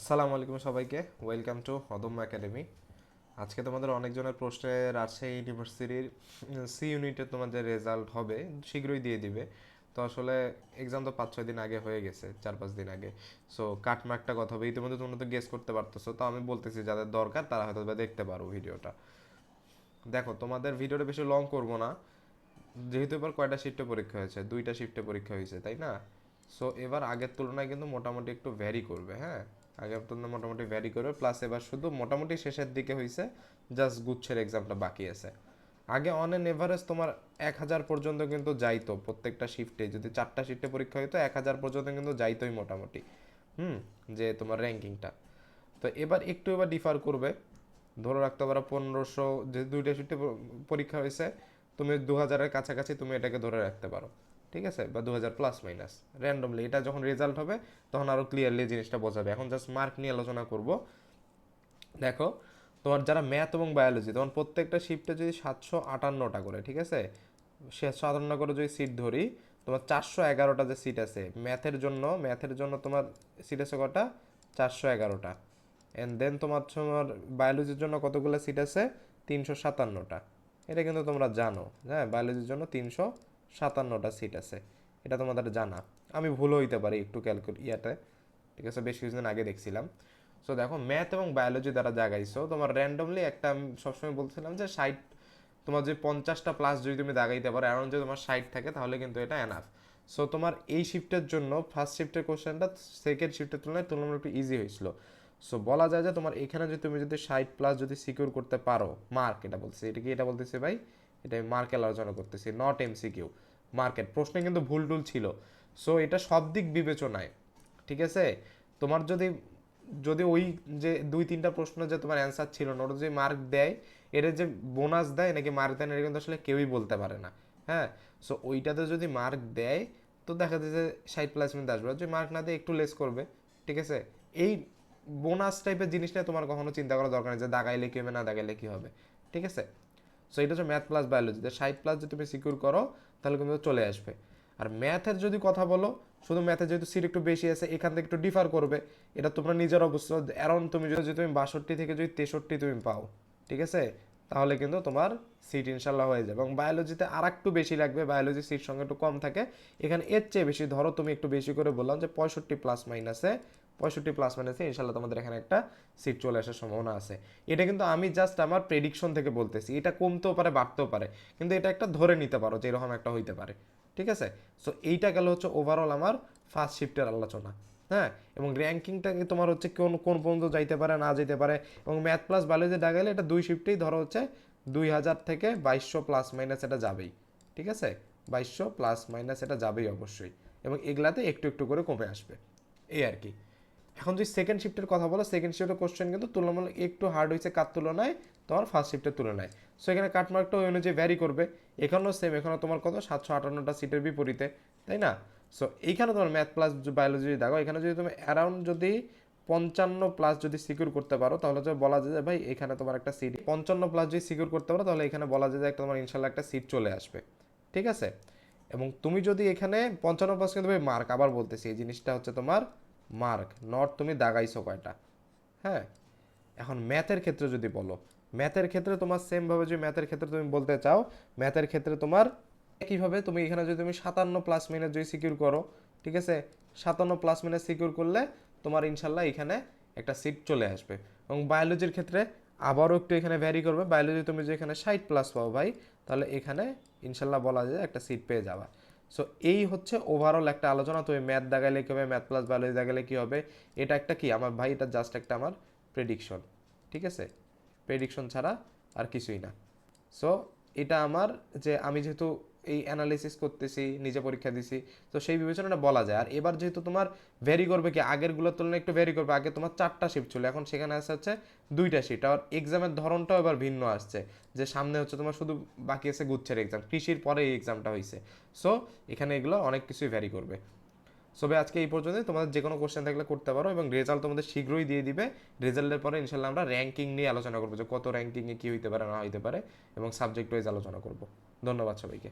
আসসালামু আলাইকুম সবাইকে। ওয়েলকাম টু অদম্য একাডেমি আজকে তোমাদের অনেকজনের প্রশ্নে রাজশাহী ইউনিভার্সিটির সি ইউনিটে তোমাদের রেজাল্ট হবে, শীঘ্রই দিয়ে দিবে। তো আসলে এক্সাম তো পাঁচ ছয় দিন আগে হয়ে গেছে চার পাঁচ দিন আগে। সো কাটমার্কটা কথা হবে। ইতিমধ্যে তোমরা তো গেস করতে পারতেছো। তো আমি বলতেছি, যাদের দরকার তারা হয়তো দেখতে পারো ভিডিওটা। দেখো, তোমাদের ভিডিওটা বেশি লং করব না। যেহেতু এবার কয়টা শিফটে পরীক্ষা হয়েছে? দুইটা শিফটে পরীক্ষা হয়েছে, তাই না? সো এবার আগের তুলনায় কিন্তু মোটামুটি একটু ভ্যারি করবে হ্যাঁ? আগের তুলনায় মোটামুটি ভ্যারি করবে প্লাস এবার শুধু মোটামুটি শেষের দিকে হয়েছে জাস্ট গুচ্ছের এক্সামটা বাকি আছে। আগে অন এন এভারেজ তোমার এক হাজার পর্যন্ত কিন্তু যাইতো, প্রত্যেকটা শিফটে যদি চারটা শিফটে পরীক্ষা হইতো, এক হাজার পর্যন্ত কিন্তু যাইতোই মোটামুটি, হুম, যে তোমার র্যাঙ্কিংটা তো এবার একটু এবার ডিফার করবে, ধরো রাখতে পারো পনেরোশো, যে দুইটা শিফটে পরীক্ষা হয়েছে তুমি দু হাজারের কাছাকাছি তুমি এটাকে ধরে রাখতে পারো। ঠিক আছে? বা দু হাজার প্লাস মাইনাস র্যান্ডমলি এটা যখন রেজাল্ট হবে, তখন আরও ক্লিয়ারলি জিনিসটা বোঝাবে। এখন জাস্ট মার্ক নিয়ে আলোচনা করব। দেখো, তোমার যারা ম্যাথ এবং বায়োলজি তোমার প্রত্যেকটা শিফটে যদি সাতশো আটান্নটা করে, ঠিক আছে? সে সাতান্ন করে যদি সিট ধরি, তোমার চারশো এগারোটা যে সিট আছে ম্যাথের জন্য ম্যাথের জন্য তোমার সিট আছে কটা? চারশো এগারোটা। অ্যান্ড দেন তোমার তোমার বায়োলজির জন্য কতগুলো সিট আছে? তিনশো সাতান্নটা। এটা কিন্তু তোমরা জানো। হ্যাঁ বায়োলজির জন্য তিনশো সাতান্নটা সিট আছে। এটা তোমাদের জানা। আমি ভুল হইতে পারি একটু ক্যালকুল ইয়াতে। ঠিক আছে, বেশ কিছুদিন আগে দেখছিলাম। সো দেখো ম্যাথ এবং বায়োলজি দ্বারা জাগাইছো। তোমার র্যান্ডমলি একটা আমি সবসময় বলছিলাম যে ষাট, তোমার যে পঞ্চাশটা প্লাস যদি তুমি দাগাইতে পারো এমন যদি তোমার ষাট থাকে, তাহলে কিন্তু এটা এনাফ সো তোমার এই শিফটের জন্য ফার্স্ট শিফটের কোশ্চেনটা সেকেন্ড শিফটের তুলনায় তুলনামূলক একটু ইজি হয়েছিল। সো বলা যায় যে তোমার এখানে যদি তুমি যদি ষাট প্লাস যদি সিকিউর করতে পারো মার্ক এটা বলছি। এটা কি এটা বলতেছি ভাই? এটা আমি মার্ক আলোচনা করতেছি নট এমসিকিউ মার্কেট প্রশ্নে কিন্তু ভুল টুল ছিল। সো এটা সব দিক বিবেচনায়, ঠিক আছে? তোমার যদি যদি ওই যে দুই তিনটা প্রশ্ন যে তোমার অ্যান্সার ছিল না ওটা যদি মার্ক দেয় এটা যে বোনাস দেয় নাকি মার্ক দেয় না, এটা কিন্তু আসলে কেউই বলতে পারে না হ্যাঁ? সো ওইটাতে যদি মার্ক দেয়, তো দেখা যায় যে ষাট প্লাস মিনিট আসবে যদি মার্ক না দেয়, একটু লেস করবে, ঠিক আছে? এই বোনাস টাইপের জিনিসটা তোমার কখনো চিন্তা করা দরকার নেই যে দাগাইলে কি হবে, না দাগাইলে কি হবে, ঠিক আছে? সো এটা হচ্ছে ম্যাথ প্লাস বায়োলজি ষাট প্লাস যদি তুমি সিকিউর করো, তাহলে কিন্তু চলে আসবে। আর ম্যাথের যদি কথা বলো, শুধু ম্যাথে যেহেতু সিট একটু বেশি আছে, এখান থেকে একটু ডিফার করবে। এটা তোমরা নিজের অবস্থা অ্যারাউন্ড তুমি যদি তুমি বাষট্টি থেকে যদি তেষট্টি তুমি পাও, ঠিক আছে? তাহলে কিন্তু তোমার সিট ইনশাল্লাহ হয়ে যাবে। এবং বায়োলজিতে আর একটু বেশি লাগবে বায়োলজি সিট সঙ্গে একটু কম থাকে। এখানে এর চেয়ে বেশি, ধরো তুমি একটু বেশি করে বললাম যে পঁয়ষট্টি প্লাস মাইনাসে পঁয়ষট্টি প্লাস মাইনাসে ইনশাল্লাহ তোমাদের এখানে একটা সিট চলে আসার সম্ভাবনা আছে। এটা কিন্তু আমি জাস্ট আমার প্রেডিকশন থেকে বলতেছি, এটা কমতেও পারে, বাড়তেও পারে। কিন্তু এটা একটা ধরে নিতে পারো যে এরকম একটা হইতে পারে। ঠিক আছে? সো এইটা গেল হচ্ছে ওভারঅল আমার ফার্স্ট শিফটের আলোচনা। হ্যাঁ? এবং র্যাঙ্কিংটা তোমার হচ্ছে কোন কোন পর্যন্ত যাইতে পারে, না যেতে পারে? এবং ম্যাথ প্লাস বায়োলজি ডাগাইলে এটা দুই শিফটেই ধরো হচ্ছে দুই হাজার থেকে বাইশশো প্লাস মাইনাস এটা যাবেই। ঠিক আছে? বাইশশো প্লাস মাইনাস এটা যাবেই অবশ্যই। এবং এগুলাতে একটু একটু করে কমে আসবে। এই আর কি। এখন যদি সেকেন্ড শিফটের কথা বলো সেকেন্ড শিফটের কোশ্চেন কিন্তু তুলনামূলক একটু হার্ড হয়েছে কার তুলনায়? তোমার ফার্স্ট শিফটের তুলনায়। সো এখানে কাটমার্কটা ওই অনুযায়ী ভ্যারি করবে। এখানেও সেম এখানে তোমার কত? সাতশো আটান্নটা সিটের বিপরীতে, তাই না? সো এইখানে তোমার ম্যাথ প্লাস বায়োলজি যদি দেখো, এখানে যদি তুমি অ্যারাউন্ড যদি পঞ্চান্ন প্লাস যদি সিকিউর করতে পারো, তাহলে তো বলা যায় যে, ভাই, এখানে তোমার একটা সিট পঞ্চান্ন প্লাস যদি সিকিউর করতে পারো, তাহলে এখানে বলা যায় যে, একটা তোমার ইনশাল্লাহ একটা সিট চলে আসবে। ঠিক আছে? এবং তুমি যদি এখানে পঞ্চান্ন প্লাস কিন্তু মার্ক আবার বলতেছি, এই জিনিসটা হচ্ছে তোমার মার্ক, নট তুমি দাগাইছো কয়টা? হ্যাঁ? এখন ম্যাথের ক্ষেত্রে যদি বলো, ম্যাথের ক্ষেত্রে তোমার সেমভাবে যদি ম্যাথের ক্ষেত্রে তুমি বলতে চাও, ম্যাথের ক্ষেত্রে তোমার একইভাবে তুমি এখানে যদি তুমি সাতান্ন প্লাস মিনিট যদি সিকিউর করো, ঠিক আছে? সাতান্ন প্লাস মিনিট সিকিউর করলে তোমার ইনশাল্লাহ এখানে একটা সিট চলে আসবে। এবং বায়োলজির ক্ষেত্রে আবারও একটু এখানে ভ্যারি করবে। বায়োলজি তুমি যে এখানে ষাট প্লাস পাও ভাই, তাহলে এখানে ইনশাল্লাহ বলা যায় একটা সিট পেয়ে যাবা। সো এই হচ্ছে ওভারঅল একটা আলোচনা। তো ম্যাথ দাগাইলে কী হবে? ম্যাথ প্লাস বায়োলজি দাগাইলে কী হবে? এটা একটা কি? আমার ভাই, এটা জাস্ট একটা আমার প্রেডিকশন ঠিক আছে? প্রেডিকশন ছাড়া আর কিছুই না। সো এটা আমার যে আমি যেহেতু এই অ্যানালিসিস করতেছি, নিজে পরীক্ষা দিছি। তো সেই বিবেচনাটা বলা যায়। আর এবার যেহেতু তোমার ভ্যারি করবে কি আগেরগুলোর তুলনায় একটু ভ্যারি করবে, আগে তোমার চারটা শিফট ছিল, এখন সেখানে আসছে হচ্ছে দুইটা শিফট আর এক্সামের ধরনটাও এবার ভিন্ন আসছে, যে সামনে হচ্ছে তোমার শুধু বাকি আছে গুচ্ছের এক্সাম কৃষির পরে এই এক্সামটা হয়েছে সো এখানে এগুলো অনেক কিছুই ভ্যারি করবে। সবে আজকে এই পর্যন্তই। তোমাদের যে কোনো কোশ্চেন থাকলে করতে পারো এবং রেজাল্ট তোমাদের শীঘ্রই দিয়ে দিবে। রেজাল্টের পরে ইনশাল্লাহ আমরা র্যাঙ্কিং নিয়ে আলোচনা করব যে কত র্যাঙ্কিংয়ে কী হইতে পারে, না হইতে পারে এবং সাবজেক্ট ওয়াইজ আলোচনা করব। ধন্যবাদ সবাইকে।